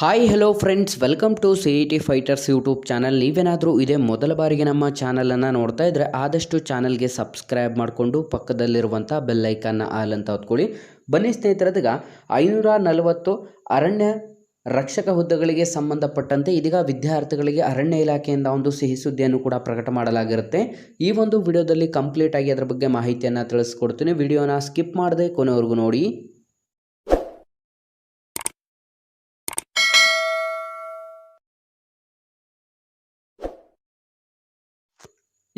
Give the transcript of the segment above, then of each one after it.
Hi hello friends welcome to C E T fighters YouTube channel ನೀವೇನಾದರೂ ಇದೇ ಮೊದಲ ಬಾರಿಗೆ ನಮ್ಮ ಚಾನಲನ್ನು ನೋಡ್ತಾ ಇದ್ದರೆ ಆದಷ್ಟು ಚಾನಲ್ಗೆ ಸಬ್ಸ್ಕ್ರೈಬ್ ಮಾಡಿಕೊಂಡು ಪಕ್ಕದಲ್ಲಿರುವಂಥ ಬೆಲ್ಲೈಕನ್ನ ಆಲ್ ಅಂತ ಹೊತ್ಕೊಳ್ಳಿ ಬನ್ನಿ ಸ್ನೇಹಿತರದಾಗ ಐನೂರ ನಲವತ್ತು ಅರಣ್ಯ ರಕ್ಷಕ ಹುದ್ದೆಗಳಿಗೆ ಸಂಬಂಧಪಟ್ಟಂತೆ ಇದೀಗ ವಿದ್ಯಾರ್ಥಿಗಳಿಗೆ ಅರಣ್ಯ ಇಲಾಖೆಯಿಂದ ಒಂದು ಸಿಹಿ ಸುದ್ದಿಯನ್ನು ಕೂಡ ಪ್ರಕಟ ಮಾಡಲಾಗಿರುತ್ತೆ. ಈ ಒಂದು ವಿಡಿಯೋದಲ್ಲಿ ಕಂಪ್ಲೀಟ್ ಆಗಿ ಅದರ ಬಗ್ಗೆ ಮಾಹಿತಿಯನ್ನು ತಿಳಿಸ್ಕೊಡ್ತೀನಿ. ವಿಡಿಯೋನ ಸ್ಕಿಪ್ ಮಾಡದೆ ಕೊನೆವರೆಗೂ ನೋಡಿ.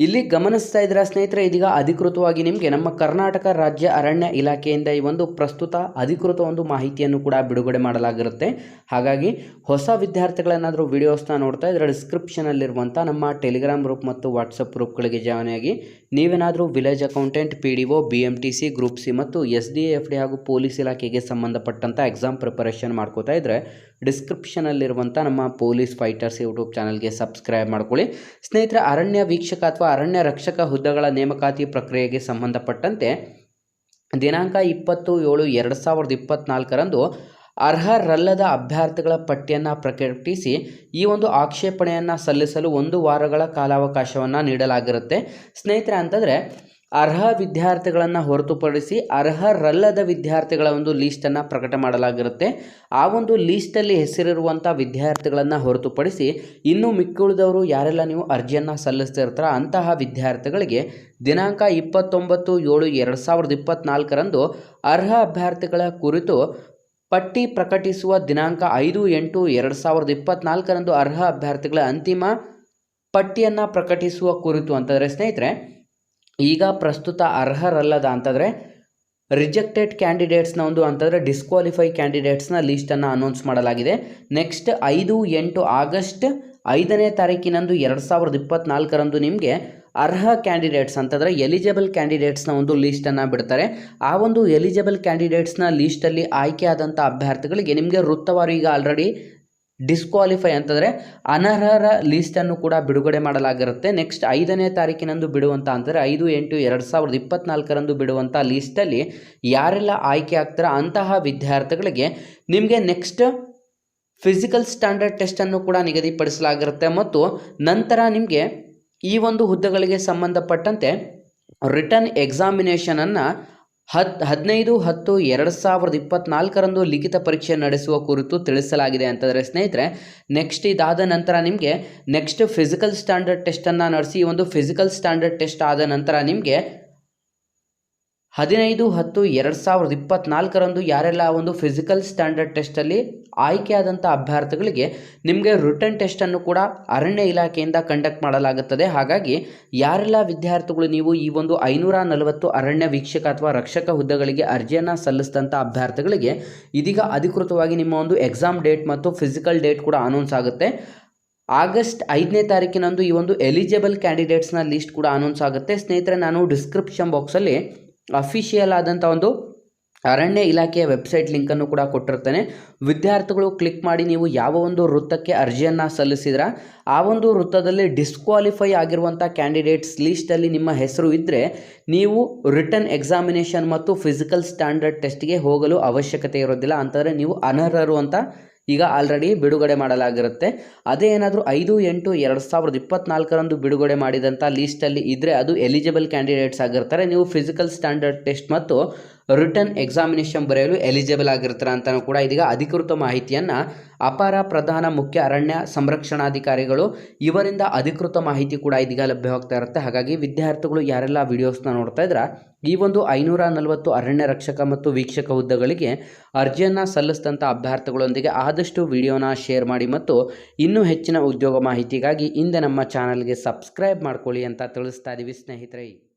ಇಲ್ಲಿ ಗಮನಿಸ್ತಾ ಇದ್ರ ಸ್ನೇಹಿತರೆ, ಇದೀಗ ಅಧಿಕೃತವಾಗಿ ನಿಮಗೆ ನಮ್ಮ ಕರ್ನಾಟಕ ರಾಜ್ಯ ಅರಣ್ಯ ಇಲಾಖೆಯಿಂದ ಈ ಒಂದು ಪ್ರಸ್ತುತ ಅಧಿಕೃತ ಒಂದು ಮಾಹಿತಿಯನ್ನು ಕೂಡ ಬಿಡುಗಡೆ ಮಾಡಲಾಗಿರುತ್ತೆ. ಹಾಗಾಗಿ ಹೊಸ ವಿದ್ಯಾರ್ಥಿಗಳೇನಾದರೂ ವಿಡಿಯೋಸ್ನ ನೋಡ್ತಾ ಇದ್ರೆ ಡಿಸ್ಕ್ರಿಪ್ಷನಲ್ಲಿರುವಂಥ ನಮ್ಮ ಟೆಲಿಗ್ರಾಮ್ ಗ್ರೂಪ್ ಮತ್ತು ವಾಟ್ಸಪ್ ಗ್ರೂಪ್ಗಳಿಗೆ ಜಾಯ್ನ್ ನೀವೇನಾದರೂ village accountant, P D O, B C, group C ಮತ್ತು ಎಸ್ ಡಿ ಎಫ್ ಡಿ ಹಾಗೂ ಪೊಲೀಸ್ ಇಲಾಖೆಗೆ ಸಂಬಂಧಪಟ್ಟಂಥ ಎಕ್ಸಾಮ್ ಪ್ರಿಪರೇಷನ್ ಮಾಡ್ಕೋತಾ ಇದ್ದರೆ ಡಿಸ್ಕ್ರಿಪ್ಷನಲ್ಲಿರುವಂಥ ನಮ್ಮ ಪೊಲೀಸ್ ಫೈಟರ್ಸ್ ಯೂಟ್ಯೂಬ್ ಚಾನಲ್ಗೆ ಸಬ್ಸ್ಕ್ರೈಬ್ ಮಾಡ್ಕೊಳ್ಳಿ. ಸ್ನೇಹಿತರೆ, ಅರಣ್ಯ ವೀಕ್ಷಕ ಅಥವಾ ಅರಣ್ಯ ರಕ್ಷಕ ಹುದ್ದೆಗಳ ನೇಮಕಾತಿ ಪ್ರಕ್ರಿಯೆಗೆ ಸಂಬಂಧಪಟ್ಟಂತೆ ದಿನಾಂಕ ಇಪ್ಪತ್ತು ಏಳು ಎರಡು ಸಾವಿರದ ಇಪ್ಪತ್ತ್ನಾಲ್ಕರಂದು ಅರ್ಹರಲ್ಲದ ಅಭ್ಯರ್ಥಿಗಳ ಪಟ್ಟಿಯನ್ನು ಪ್ರಕಟಿಸಿ ಈ ಒಂದು ಆಕ್ಷೇಪಣೆಯನ್ನು ಸಲ್ಲಿಸಲು ಒಂದು ವಾರಗಳ ಕಾಲಾವಕಾಶವನ್ನು ನೀಡಲಾಗಿರುತ್ತೆ. ಸ್ನೇಹಿತರೆ, ಅಂತಂದರೆ ಅರ್ಹ ವಿದ್ಯಾರ್ಥಿಗಳನ್ನು ಹೊರತುಪಡಿಸಿ ಅರ್ಹರಲ್ಲದ ವಿದ್ಯಾರ್ಥಿಗಳ ಒಂದು ಲೀಸ್ಟನ್ನು ಪ್ರಕಟ ಮಾಡಲಾಗಿರುತ್ತೆ. ಆ ಒಂದು ಲೀಸ್ಟಲ್ಲಿ ಹೆಸರಿರುವಂಥ ವಿದ್ಯಾರ್ಥಿಗಳನ್ನು ಹೊರತುಪಡಿಸಿ ಇನ್ನು ಮಿಕ್ಕುಳಿದವರು ಯಾರೆಲ್ಲ ನೀವು ಅರ್ಜಿಯನ್ನು ಸಲ್ಲಿಸ್ತಿರ್ತಾರ, ಅಂತಹ ವಿದ್ಯಾರ್ಥಿಗಳಿಗೆ ದಿನಾಂಕ ಇಪ್ಪತ್ತೊಂಬತ್ತು ಏಳು ಎರಡು ಸಾವಿರದ ಇಪ್ಪತ್ತ್ನಾಲ್ಕರಂದು ಅರ್ಹ ಅಭ್ಯರ್ಥಿಗಳ ಕುರಿತು ಪಟ್ಟಿ ಪ್ರಕಟಿಸುವ ದಿನಾಂಕ ಐದು ಎಂಟು ಎರಡು ಸಾವಿರದ ಇಪ್ಪತ್ತ್ನಾಲ್ಕರಂದು ಅರ್ಹ ಅಭ್ಯರ್ಥಿಗಳ ಅಂತಿಮ ಪಟ್ಟಿಯನ್ನು ಪ್ರಕಟಿಸುವ ಕುರಿತು ಅಂತಂದರೆ ಸ್ನೇಹಿತರೆ ಈಗ ಪ್ರಸ್ತುತ ಅರ್ಹರಲ್ಲದ ಅಂತಂದರೆ ರಿಜೆಕ್ಟೆಡ್ ಕ್ಯಾಂಡಿಡೇಟ್ಸ್ನ ಒಂದು ಅಂತಂದರೆ ಡಿಸ್ಕ್ವಾಲಿಫೈ ಕ್ಯಾಂಡಿಡೇಟ್ಸ್ನ ಲೀಸ್ಟನ್ನು ಅನೌನ್ಸ್ ಮಾಡಲಾಗಿದೆ. ನೆಕ್ಸ್ಟ್ ಐದು, ಎಂಟು ಆಗಸ್ಟ್ ಐದನೇ ತಾರೀಕಿನಂದು ಎರಡು ಸಾವಿರದ ಇಪ್ಪತ್ನಾಲ್ಕರಂದು ನಿಮಗೆ ಅರ್ಹ ಕ್ಯಾಂಡಿಡೇಟ್ಸ್ ಅಂತಂದರೆ ಎಲಿಜಿಬಲ್ ಕ್ಯಾಂಡಿಡೇಟ್ಸ್ನ ಒಂದು ಲೀಸ್ಟನ್ನು ಬಿಡ್ತಾರೆ. ಆ ಒಂದು ಎಲಿಜಿಬಲ್ ಕ್ಯಾಂಡಿಡೇಟ್ಸ್ನ ಲೀಸ್ಟಲ್ಲಿ ಆಯ್ಕೆ ಆದಂಥ ಅಭ್ಯರ್ಥಿಗಳಿಗೆ ನಿಮಗೆ ವೃತ್ತವಾರು ಈಗ ಆಲ್ರೆಡಿ ಡಿಸ್ಕ್ವಾಲಿಫೈ ಅಂತಂದರೆ ಅನರ್ಹರ ಲೀಸ್ಟನ್ನು ಕೂಡ ಬಿಡುಗಡೆ ಮಾಡಲಾಗಿರುತ್ತೆ. ನೆಕ್ಸ್ಟ್ ಐದನೇ ತಾರೀಕಿನಂದು ಬಿಡುವಂಥ ಅಂತಂದರೆ ಐದು, ಎಂಟು, ಎರಡು ಸಾವಿರದ ಇಪ್ಪತ್ನಾಲ್ಕರಂದು ಬಿಡುವಂಥ ಲೀಸ್ಟಲ್ಲಿ ಯಾರೆಲ್ಲ ಆಯ್ಕೆ ಆಗ್ತಾರೋ ಅಂತಹ ವಿದ್ಯಾರ್ಥಿಗಳಿಗೆ ನಿಮಗೆ ನೆಕ್ಸ್ಟ್ ಫಿಸಿಕಲ್ ಸ್ಟ್ಯಾಂಡರ್ಡ್ ಟೆಸ್ಟನ್ನು ಕೂಡ ನಿಗದಿಪಡಿಸಲಾಗಿರುತ್ತೆ. ಮತ್ತು ನಂತರ ನಿಮಗೆ ಈ ಒಂದು ಹುದ್ದೆಗಳಿಗೆ ಸಂಬಂಧಪಟ್ಟಂತೆ ರಿಟರ್ನ್ ಎಕ್ಸಾಮಿನೇಷನನ್ನು ಹತ್ ಹದಿನೈದು ಹತ್ತು ಎರಡು ಸಾವಿರದ ಇಪ್ಪತ್ನಾಲ್ಕರಂದು ಲಿಖಿತ ಪರೀಕ್ಷೆ ನಡೆಸುವ ಕುರಿತು ತಿಳಿಸಲಾಗಿದೆ ಅಂತಂದರೆ ಸ್ನೇಹಿತರೆ ನೆಕ್ಸ್ಟ್ ಇದಾದ ನಂತರ ನಿಮಗೆ ನೆಕ್ಸ್ಟ್ ಫಿಸಿಕಲ್ ಸ್ಟ್ಯಾಂಡರ್ಡ್ ಟೆಸ್ಟನ್ನು ನಡೆಸಿ ಒಂದು ಫಿಸಿಕಲ್ ಸ್ಟ್ಯಾಂಡರ್ಡ್ ಟೆಸ್ಟ್ ಆದ ನಂತರ ನಿಮಗೆ ಹದಿನೈದು ಹತ್ತು ಎರಡು ಸಾವಿರದ ಇಪ್ಪತ್ನಾಲ್ಕರಂದು ಯಾರೆಲ್ಲ ಒಂದು ಫಿಸಿಕಲ್ ಸ್ಟ್ಯಾಂಡರ್ಡ್ ಟೆಸ್ಟಲ್ಲಿ ಆಯ್ಕೆಯಾದಂಥ ಅಭ್ಯರ್ಥಿಗಳಿಗೆ ನಿಮಗೆ ರಿಟರ್ನ್ ಟೆಸ್ಟನ್ನು ಕೂಡ ಅರಣ್ಯ ಇಲಾಖೆಯಿಂದ ಕಂಡಕ್ಟ್ ಮಾಡಲಾಗುತ್ತದೆ. ಹಾಗಾಗಿ ಯಾರೆಲ್ಲ ವಿದ್ಯಾರ್ಥಿಗಳು ನೀವು ಈ ಒಂದು ಐನೂರ ನಲವತ್ತು ಅರಣ್ಯ ವೀಕ್ಷಕ ಅಥವಾ ರಕ್ಷಕ ಹುದ್ದೆಗಳಿಗೆ ಅರ್ಜಿಯನ್ನು ಸಲ್ಲಿಸಿದಂಥ ಅಭ್ಯರ್ಥಿಗಳಿಗೆ ಇದೀಗ ಅಧಿಕೃತವಾಗಿ ನಿಮ್ಮ ಒಂದು ಎಕ್ಸಾಮ್ ಡೇಟ್ ಮತ್ತು ಫಿಸಿಕಲ್ ಡೇಟ್ ಕೂಡ ಅನೌನ್ಸ್ ಆಗುತ್ತೆ. ಆಗಸ್ಟ್ ಐದನೇ ತಾರೀಕಿನಂದು ಈ ಒಂದು ಎಲಿಜಿಬಲ್ ಕ್ಯಾಂಡಿಡೇಟ್ಸ್ನ ಲಿಸ್ಟ್ ಕೂಡ ಅನೌನ್ಸ್ ಆಗುತ್ತೆ. ಸ್ನೇಹಿತರೆ, ನಾನು ಡಿಸ್ಕ್ರಿಪ್ಷನ್ ಬಾಕ್ಸಲ್ಲಿ ಅಫಿಷಿಯಲ್ ಆದಂಥ ಒಂದು ಅರಣ್ಯ ಇಲಾಖೆಯ ವೆಬ್ಸೈಟ್ ಲಿಂಕನ್ನು ಕೂಡ ಕೊಟ್ಟಿರ್ತೇನೆ. ವಿದ್ಯಾರ್ಥಿಗಳು ಕ್ಲಿಕ್ ಮಾಡಿ ನೀವು ಯಾವ ಒಂದು ವೃತ್ತಕ್ಕೆ ಅರ್ಜಿಯನ್ನು ಸಲ್ಲಿಸಿದ್ರ, ಆ ಒಂದು ವೃತ್ತದಲ್ಲಿ ಡಿಸ್ಕ್ವಾಲಿಫೈ ಆಗಿರುವಂಥ ಕ್ಯಾಂಡಿಡೇಟ್ಸ್ ಲೀಸ್ಟಲ್ಲಿ ನಿಮ್ಮ ಹೆಸರು ಇದ್ದರೆ ನೀವು ರಿಟರ್ನ್ ಎಕ್ಸಾಮಿನೇಷನ್ ಮತ್ತು ಫಿಸಿಕಲ್ ಸ್ಟ್ಯಾಂಡರ್ಡ್ ಟೆಸ್ಟ್ಗೆ ಹೋಗಲು ಅವಶ್ಯಕತೆ ಇರೋದಿಲ್ಲ. ಅಂತಂದರೆ ನೀವು ಅನರ್ಹರು ಅಂತ ಈಗ ಆಲ್ರೆಡಿ ಬಿಡುಗಡೆ ಮಾಡಲಾಗಿರುತ್ತೆ. ಅದೇ ಏನಾದರೂ ಐದು, ಎಂಟು, ಎರಡು ಸಾವಿರದ ಇಪ್ಪತ್ನಾಲ್ಕರಂದು ಬಿಡುಗಡೆ ಮಾಡಿದಂಥ ಲೀಸ್ಟಲ್ಲಿ ಇದ್ದರೆ ಅದು ಎಲಿಜಿಬಲ್ ಕ್ಯಾಂಡಿಡೇಟ್ಸ್ ಆಗಿರ್ತಾರೆ. ನೀವು ಫಿಸಿಕಲ್ ಸ್ಟ್ಯಾಂಡರ್ಡ್ ಟೆಸ್ಟ್ ಮತ್ತು ರಿಟರ್ನ್ ಎಕ್ಸಾಮಿನೇಷನ್ ಬರೆಯಲು ಎಲಿಜಿಬಲ್ ಆಗಿರ್ತಾರೆ ಅಂತಲೂ ಕೂಡ ಇದೀಗ ಅಧಿಕೃತ ಮಾಹಿತಿಯನ್ನು ಅಪಾರ ಪ್ರಧಾನ ಮುಖ್ಯ ಅರಣ್ಯ ಸಂರಕ್ಷಣಾಧಿಕಾರಿಗಳು ಇವರಿಂದ ಅಧಿಕೃತ ಮಾಹಿತಿ ಕೂಡ ಇದೀಗ ಲಭ್ಯವಾಗ್ತಾ ಇರುತ್ತೆ. ಹಾಗಾಗಿ ವಿದ್ಯಾರ್ಥಿಗಳು ಯಾರೆಲ್ಲ ವಿಡಿಯೋಸ್ನ ನೋಡ್ತಾ ಇದ್ರೆ, ಈ ಒಂದು ಐನೂರ ನಲವತ್ತು ಅರಣ್ಯ ರಕ್ಷಕ ಮತ್ತು ವೀಕ್ಷಕ ಹುದ್ದೆಗಳಿಗೆ ಅರ್ಜಿಯನ್ನು ಸಲ್ಲಿಸಿದಂಥ ಅಭ್ಯರ್ಥಿಗಳೊಂದಿಗೆ ಆದಷ್ಟು ವಿಡಿಯೋನ ಶೇರ್ ಮಾಡಿ ಮತ್ತು ಇನ್ನೂ ಹೆಚ್ಚಿನ ಉದ್ಯೋಗ ಮಾಹಿತಿಗಾಗಿ ಹಿಂದೆ ನಮ್ಮ ಚಾನಲ್ಗೆ ಸಬ್ಸ್ಕ್ರೈಬ್ ಮಾಡ್ಕೊಳ್ಳಿ ಅಂತ ತಿಳಿಸ್ತಾ ಇದ್ದೀವಿ ಸ್ನೇಹಿತರೆ.